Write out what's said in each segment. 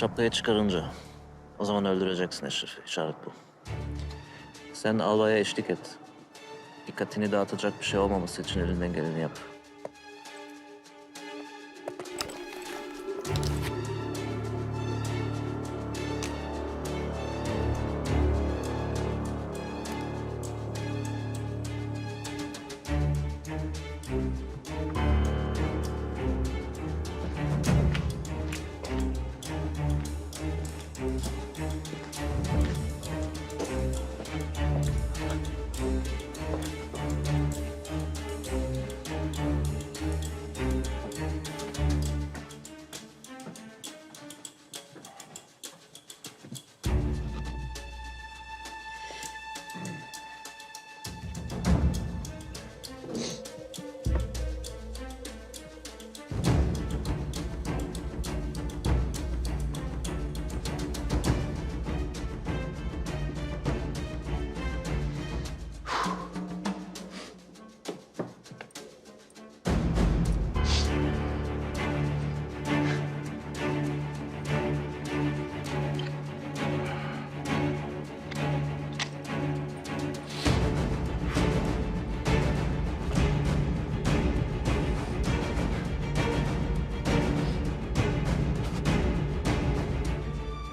Şapkayı çıkarınca o zaman öldüreceksin Eşref'i. İşaret bu. Sen albaya eşlik et. Dikkatini dağıtacak bir şey olmaması için elinden geleni yap.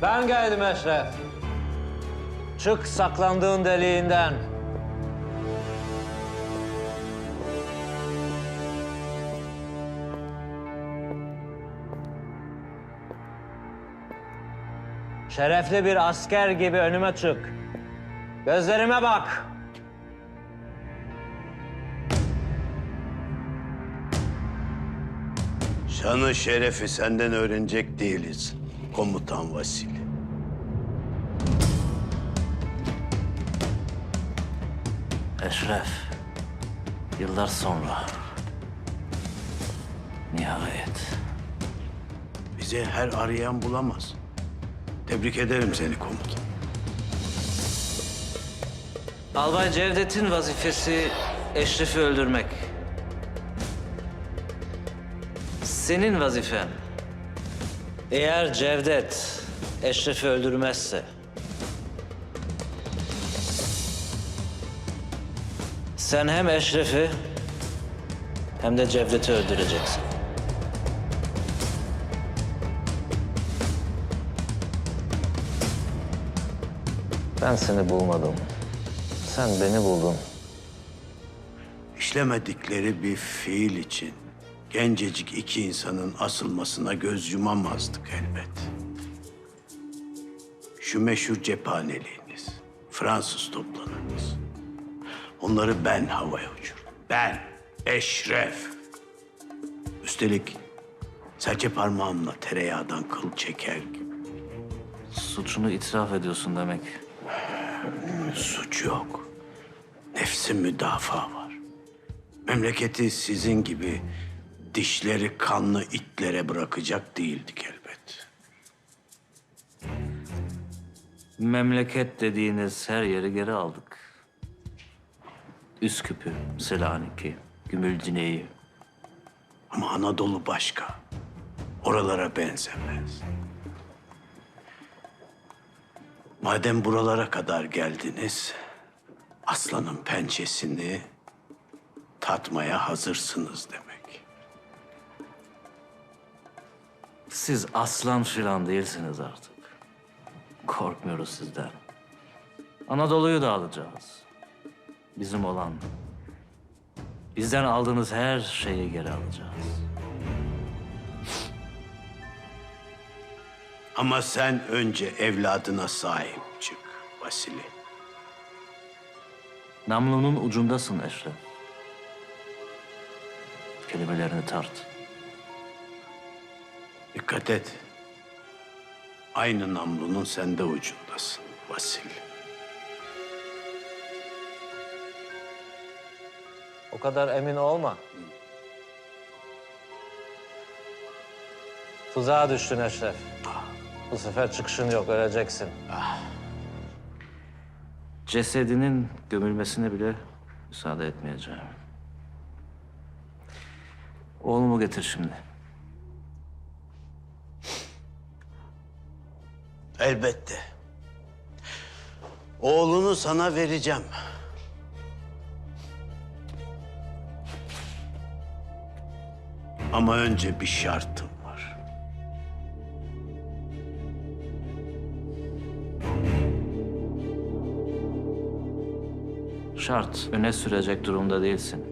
Ben geldim Eşref. Çık saklandığın deliğinden. Şerefli bir asker gibi önüme çık. Gözlerime bak. Şanı şerefi senden öğrenecek değiliz. Komutan Vasili. Eşref, yıllar sonra nihayet Bizi her arayan bulamaz. Tebrik ederim seni komutan. Albay Cevdet'in vazifesi Eşref'i öldürmek. Senin vazifen. Eğer Cevdet Eşref'i öldürmezse... Sen hem Eşref'i hem de Cevdet'i öldüreceksin. Ben seni bulmadım. Sen beni buldun. İşlemedikleri bir fiil için gencecik iki insanın asılmasına göz yumamazdık elbet. Şu meşhur cephaneliğiniz, Fransız toplarınız. Onları ben havaya uçurdum. Ben, Eşref. Üstelik serçe parmağımla tereyağdan kıl çeker gibi. Suçunu itiraf ediyorsun demek. Suç yok. Nefsi müdafaa var. Memleketi sizin gibi dişleri kanlı itlere bırakacak değildik elbet. Memleket dediğiniz her yeri geri aldık. Üsküp'ü, Selanik'i, Gümülcine'yi. Ama Anadolu başka. Oralara benzemez. Madem buralara kadar geldiniz, aslanın pençesini tatmaya hazırsınız demek. Siz aslan filan değilsiniz artık. Korkmuyoruz sizden. Anadolu'yu da alacağız. Bizim olan. Bizden aldığınız her şeyi geri alacağız. Ama sen önce evladına sahip çık Vasili. Namlunun ucundasın Eşref. Kelimelerini tart. Dikkat et. Aynı namlunun sende ucundasın Vasil. O kadar emin olma. Tuzağa düştün Eşref. Bu sefer çıkışın yok, öleceksin. Cesedinin gömülmesine bile müsaade etmeyeceğim. Oğlumu getir şimdi. Elbette. Oğlunu sana vereceğim. Ama önce bir şartım var. Şart. Öne sürecek durumda değilsin.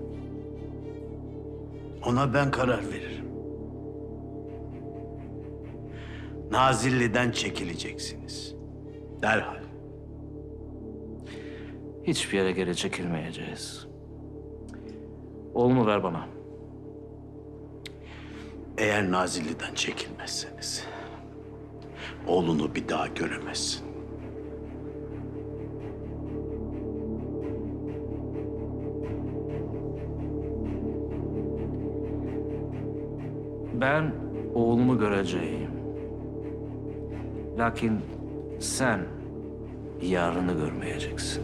Ona ben karar veririm. Nazilli'den çekileceksiniz. Derhal. Hiçbir yere geri çekilmeyeceğiz. Oğlumu ver bana. Eğer Nazilli'den çekilmezseniz oğlunu bir daha göremezsin. Ben oğlumu göreceğim. Lakin sen yarını görmeyeceksin.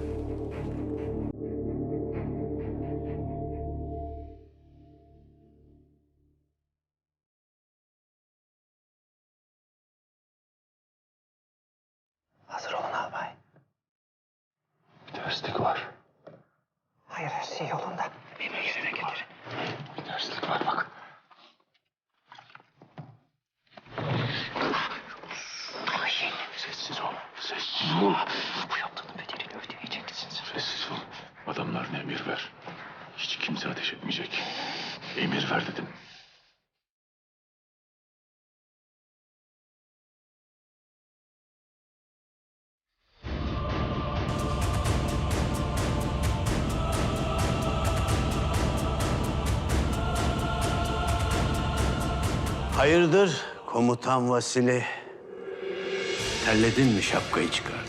Hazır olun albay. Bir terslik var. Hayır her şey yolunda. Bir terslik var bak. Sessiz ol. Sessiz ol. Bu yaptığının bedelini ödeyeceksin sen. Sessiz ol. Adamlarına emir ver. Hiç kimse ateş etmeyecek. Emir ver dedim. Hayırdır komutan Vasili? Terledin mi şapkayı çıkardın?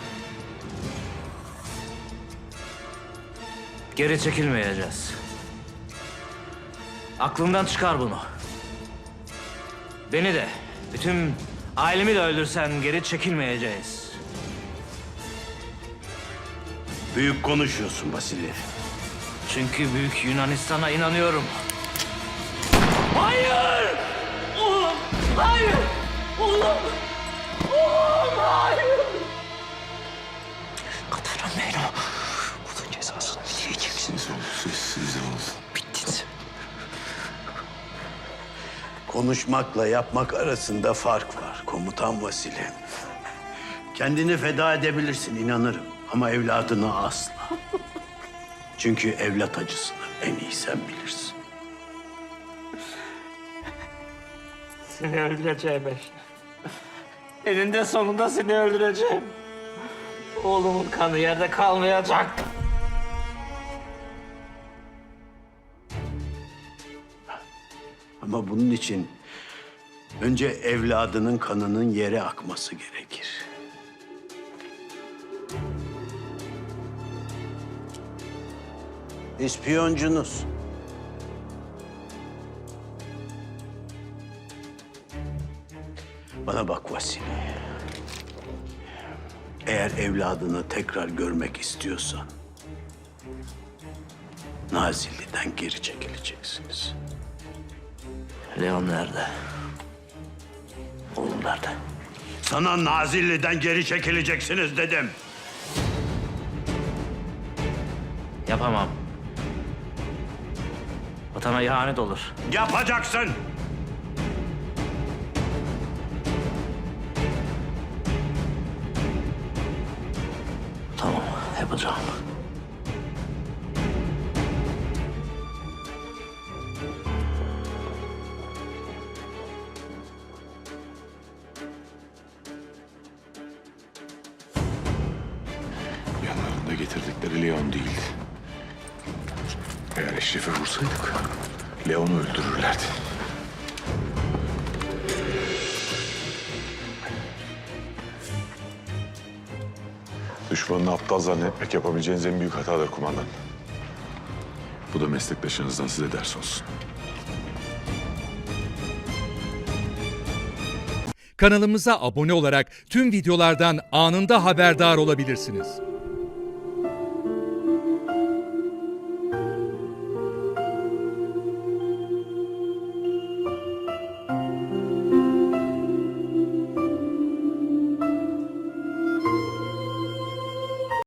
Geri çekilmeyeceğiz. Aklından çıkar bunu. Beni de, bütün ailemi de öldürsen geri çekilmeyeceğiz. Büyük konuşuyorsun Vasili. Çünkü Büyük Yunanistan'a inanıyorum. Hayır! Oğlum! Hayır! Oğlum! Konuşmakla yapmak arasında fark var komutan Vasili. Kendini feda edebilirsin inanırım ama evladına asla. Çünkü evlat acısını en iyi sen bilirsin. Seni öldüreceğim Eşref. Eninde sonunda seni öldüreceğim. Oğlumun kanı yerde kalmayacak. Ama bunun için önce evladının kanının yere akması gerekir. İspiyoncunuz. Bana bak Vasili. Eğer evladını tekrar görmek istiyorsan... Nazilli'den geri çekileceksiniz. Leon nerede? Oğlum nerede? Sana Nazilli'den geri çekileceksiniz dedim. Yapamam. Vatana ihanet olur. Yapacaksın. Tamam, yapacağım. Değildi. Eğer Eşref'e vursaydık Leon'u öldürürlerdi. Düşmanını aptal zannetmek yapabileceğiniz en büyük hatadır kumandan. Bu da meslektaşınızdan size ders olsun. Kanalımıza abone olarak tüm videolardan anında haberdar olabilirsiniz.